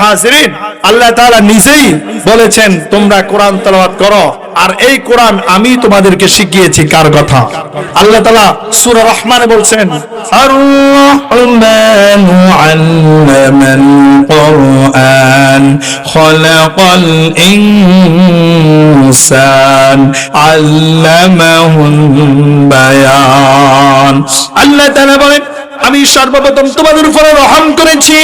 হাজিরিন। আল্লাহ তাআলা নিজেই বলেছেন, তোমরা কোরআন তেলাওয়াত করো, আর এই কোরআন আমি তোমাদেরকে শিখিয়েছি। কার কথা? আল্লাহ তাআলা সূরা রহমানে বলছেন আর রহমানু আল্লামাল আল্লাহ তাআলা বলেন আমি সর্বপ্রথম তোমাদের উপরে রহম করেছি,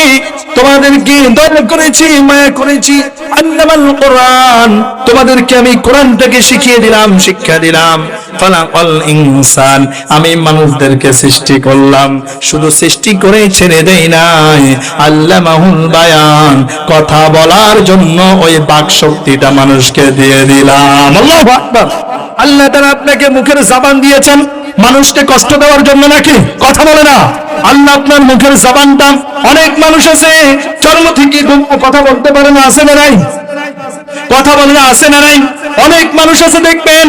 তোমাদেরকে দয়া করেছি, মায়া করেছি, আল্লামাল কোরআন। তোমাদেরকে আমি কোরআনটাকে শিখিয়ে দিলাম, শিক্ষা দিলাম। আমি মানুষদেরকে সৃষ্টি করলাম। শুধু সৃষ্টি করে ছেড়ে দেই নাই। আল্লামাহুল বায়ান, কথা বলার জন্য ওই বাক শক্তিটা মানুষকে দিয়ে দিলাম। আল্লাহু তাআলা আপনাকে মুখের জবান দিয়েছেন। মানুষকে কষ্ট দেওয়ার জন্য নাকি? কথা বলে না। আল্লাহ আপনার মুখের জবানটা অনেক মানুষ আছে জন্ম থেকে কথা বলতে পারে না, আছে না নাই? কথা বলে না, আছে না নাই? অনেক মানুষ আছে, দেখবেন,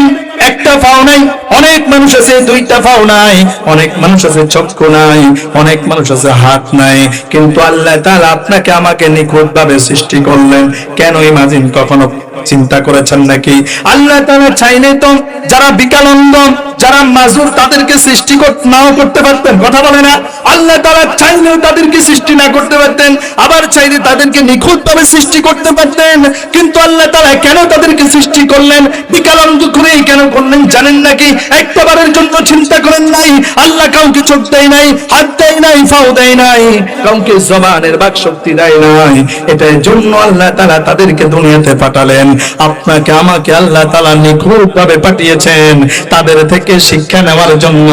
একটা পাও নাই, অনেক মানুষ আছে, দুইটা পাও নাই, অনেক মানুষ আছে, চক্ষু নাই, অনেক মানুষ আছে, হাত নাই। কিন্তু আল্লাহ তাআলা আপনাকে আমাকে নিখুঁত ভাবে সৃষ্টি করলেন। কেন ইমাজিন কখনো চিন্তা করেছেন নাকি? আল্লাহ তাআলা চাইলে তো যারা বিকালন্দ, যারা মাজুর, তাদেরকে সৃষ্টি নাও করতে পারতেন। কথা বলে না? আল্লাহ তাআলা চাইলেও তাদেরকে সৃষ্টি না করতে পারতেন, আবার চাইলে তাদেরকে নিখুঁত ভাবে সৃষ্টি করতে পারতেন। কিন্তু আল্লাহ তাআলা কেন তাদেরকে সৃষ্টি করলেন? বিকালন্দ করে কেন করলেন জানেন নাকি? একবারের জন্য চিন্তা করেন নাই। আল্লাহ কাউকে চোখ দেয় নাই, হাত দেয় নাই, ফাও দেয় নাই, কাউকে জবানের বাক শক্তি দেয় নাই। এটার জন্য আল্লাহ তারা তাদেরকে দুনিয়াতে পাঠালেন। আপনাকে, আমাকে আল্লাহ তাআলা নিখুঁত ভাবে পাঠিয়েছেন তাদের থেকে শিক্ষা নেওয়ার জন্য।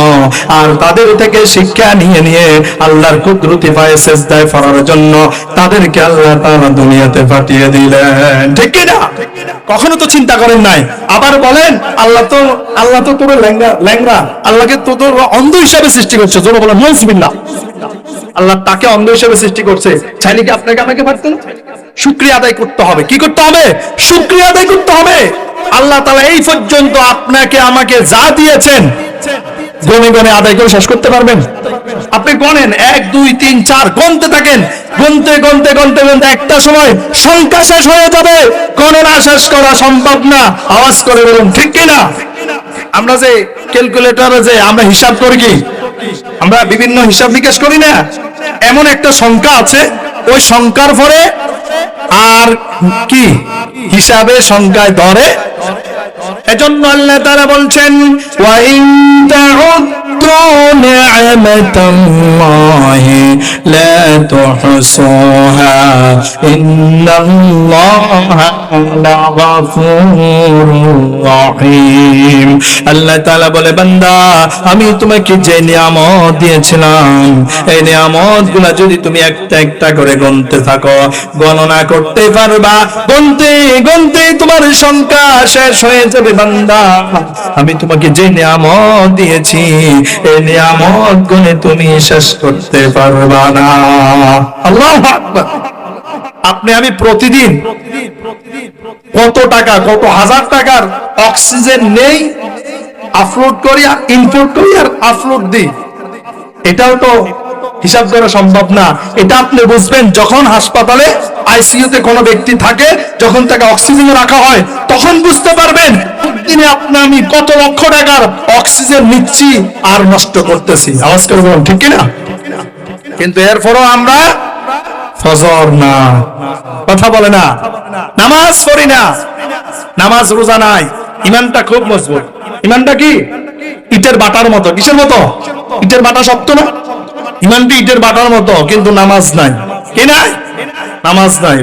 আর তাদের থেকে শিক্ষা নিয়ে নিয়ে আল্লাহর কুদরতি পায়ে সেজদায় পড়ার জন্য তাদেরকে আল্লাহ তাআলা দুনিয়াতে পাঠিয়ে দিলেন। ঠিক না? কখনো তো চিন্তা করেন নাই। আবার বলেন, আল্লাহ তো আল্লাহ তো তোর ল্যাংরা আল্লাহকে তো তোর অন্ধ হিসাবে সৃষ্টি করছে। জোরে বলেন নজবিল্লাহ আল্লাহ তাকে অন্ধ হিসাবে সৃষ্টি করছে। চাইলে কি আপনাকে আমাকে পারতেন শুক্রিয়া আদায় করতে হবে। কি করতে হবে? শুক্রিয়া আদায় করতে হবে। আল্লাহ তাআলা এই পর্যন্ত আপনাকে, আমাকে যা দিয়েছেন গনে গনে আদায় করে শেষ করতে পারবেন। আপনি গনেন এক, দুই, তিন, চার, গনতে থাকেন। গনতে গনতে গনতে গনতে একটা সময় সংখ্যা শেষ হয়ে যাবে। গণনা শেষ করা সম্ভব না। আওয়াজ করে বলুন, ঠিক কিনা? আমরা যে ক্যালকুলেটরে যে আমরা হিসাব করি কি? আমরা বিভিন্ন হিসাব নিকাশ করি না? এমন একটা সংখ্যা আছে, ওই সংখ্যার পরে আর কি হিসাবে সংখ্যায় ধরে? এজন্য আল্লাহ তারা বলছেন লাগাফুরুর রহিম আল্লাহ তাআলা বলে, বান্দা, আমি তোমাকে যে নিয়ামত দিয়েছিলাম, এই নিয়ামতগুলা যদি তুমি একটা একটা করে গুনতে থাকো, গণনা করতে পারবা। গুনতে গুনতে তোমার সংখ্যা শেষ হয়ে যাবে, বান্দা। আমি তোমাকে যে নিয়ামত দিয়েছি নিয়ামত গুনে তুমি শেষ করতে পারবা না। আল্লাহ আপনি আমি প্রতিদিন কত টাকা, কত হাজার টাকার অক্সিজেন নেই আপলোড করি আর ইনপুট করি আর আপলোড দিই। এটাও তো হিসাব করা সম্ভব না। এটা আপনি বুঝবেন, যখন হাসপাতালে আইসিইউতে কোনো ব্যক্তি থাকে, যখন তাকে অক্সিজেনে রাখা হয়, তখন বুঝতে পারবেন দিনে আপনি আমি কত লক্ষ টাকার অক্সিজেন নিচ্ছি আর নষ্ট করতেছি। আওয়াজ করে বলুন, ঠিক কিনা? কিন্তু এরপরও আমরা ফজর না। কথা বলে না। নামাজ পড়ি না। নামাজ রোজা নাই। ইমানটা খুব মজবুত। ইমানটা কি? ইটের বাটার মতো। কিসের মতো? ইটের বাটা শক্ত না? ইমানটি ইটের বাটার মতো কিন্তু নামাজ নাই। কি নাই? নামাজ নাই।